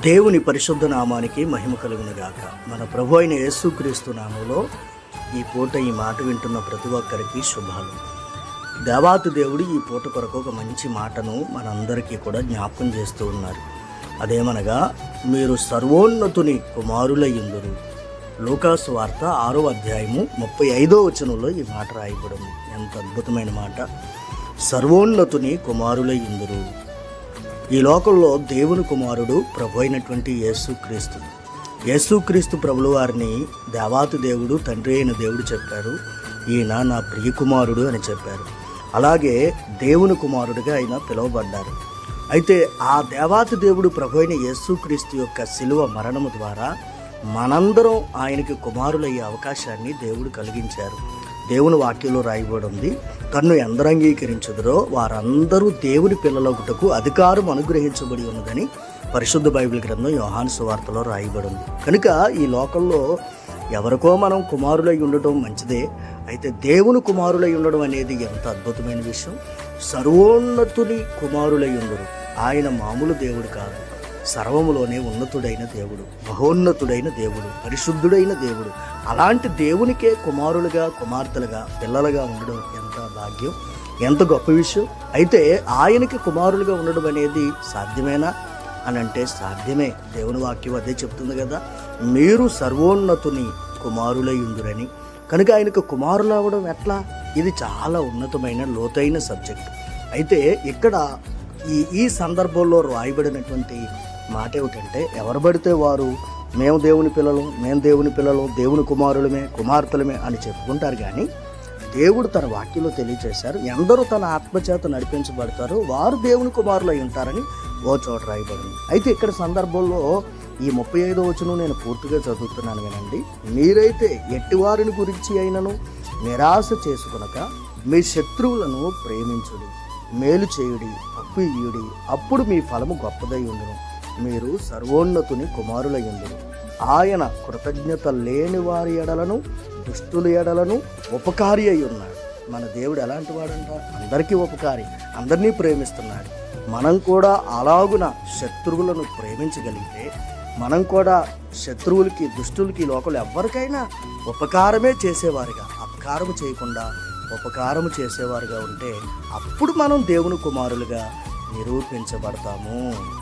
దేవుని పరిశుద్ధ నామానికి మహిమ కలుగునుగాక. మన ప్రభు అయిన యేసుక్రీస్తు నామంలో ఈ పూట ఈ మాట వింటున్న ప్రతి ఒక్కరికి శుభాలు. దేవాతి దేవుడు ఈ పూట కొరకు ఒక మంచి మాటను మనందరికీ కూడా జ్ఞాపకం చేస్తూ ఉన్నారు. అదేమనగా మీరు సర్వోన్నతుని కుమారులయ్యుందురు లోకాసు వార్త ఆరో అధ్యాయము ముప్పై ఐదో వచనంలో ఈ మాట రాయబడింది. ఎంత అద్భుతమైన మాట. సర్వోన్నతుని కుమారులయ్యుందురు ఈ లోకంలో దేవుని కుమారుడు ప్రభు అయినటువంటి యేసుక్రీస్తు. యేసుక్రీస్తు ప్రభుల వారిని దేవాతి దేవుడు తండ్రి అయిన దేవుడు చెప్పారు. ఈయన నా ప్రియ కుమారుడు అని చెప్పారు. అలాగే దేవుని కుమారుడిగా ఆయన పిలువబడ్డారు. అయితే ఆ దేవాతి దేవుడు ప్రభు అయిన యేసుక్రీస్తు యొక్క శిలువ మరణము ద్వారా మనందరం ఆయనకి కుమారులయ్యే అవకాశాన్ని దేవుడు కలిగించారు. దేవుని వాక్యంలో రాయబడి ఉంది. తన్ను ఎందరు అంగీకరించదురో వారందరూ దేవుని పిల్లలొకటకు అధికారం అనుగ్రహించబడి ఉన్నదని పరిశుద్ధ బైబిల్ గ్రంథం యోహాను సువార్తలో రాయబడి ఉంది. కనుక ఈ లోకంలో ఎవరికో మనం కుమారులై ఉండటం మంచిదే. అయితే దేవుని కుమారులై ఉండడం అనేది ఎంత అద్భుతమైన విషయం. సర్వోన్నతుని కుమారులై ఉండరు. ఆయన మామూలు దేవుడు కాదు. సర్వములోనే ఉన్నతుడైన దేవుడు మహోన్నతుడైన దేవుడు పరిశుద్ధుడైన దేవుడు. అలాంటి దేవునికే కుమారులుగా కుమార్తెలుగా పిల్లలుగా ఉండడం ఎంత భాగ్యం ఎంత గొప్ప విషయం. అయితే ఆయనకి కుమారులుగా ఉండడం అనేది సాధ్యమేనా? అని అంటే సాధ్యమే. దేవుని వాక్యం అదే చెప్తుంది కదా. మీరు సర్వోన్నతుని కుమారులై ఉందురని. కనుక ఆయనకు కుమారులు అవ్వడం ఎట్లా? ఇది చాలా ఉన్నతమైన లోతైన సబ్జెక్ట్. అయితే ఇక్కడ ఈ ఈ సందర్భంలో రాయబడినటువంటి మాట ఏమిటంటే ఎవరు పడితే వారు మేము దేవుని పిల్లలు మేము దేవుని పిల్లలు దేవుని కుమారులమే కుమార్తెలమే అని చెప్పుకుంటారు కానీ దేవుడు తన వాక్యంలో తెలియజేశారు ఎందరూ తన ఆత్మచేత నడిపించబడతారో వారు దేవుని కుమారులు అయి ఉంటారని ఓ చోట రాయబడింది. అయితే ఇక్కడ సందర్భంలో ఈ ముప్పై ఐదో వచనం నేను పూర్తిగా చదువుతున్నాను వినండి. మీరైతే ఎట్టివారిని గురించి అయినను నిరాశ చేసుకునక మీ శత్రువులను ప్రేమించుడు. మేలు చేయుడి అప్పు ఇయ్యుడి అప్పుడు మీ ఫలము గొప్పదై ఉండును మీరు సర్వోన్నతుని కుమారులయ్యుండును. ఆయన కృతజ్ఞత లేని వారి ఎడలను దుష్టుల ఎడలను ఉపకారి అయి ఉన్నాడు మన దేవుడు ఎలాంటి వాడంట? అందరికీ ఉపకారి అందరినీ ప్రేమిస్తున్నాడు. మనం కూడా అలాగున శత్రువులను ప్రేమించగలిగితే మనం కూడా శత్రువులకి దుష్టులకి లోకలు ఎవరికైనా ఉపకారమే చేసేవారుగా. అపకారము చేయకుండా ఉపకారము చేసేవారుగా ఉంటే అప్పుడు మనం దేవుని కుమారులుగా నిరూపించబడతాము.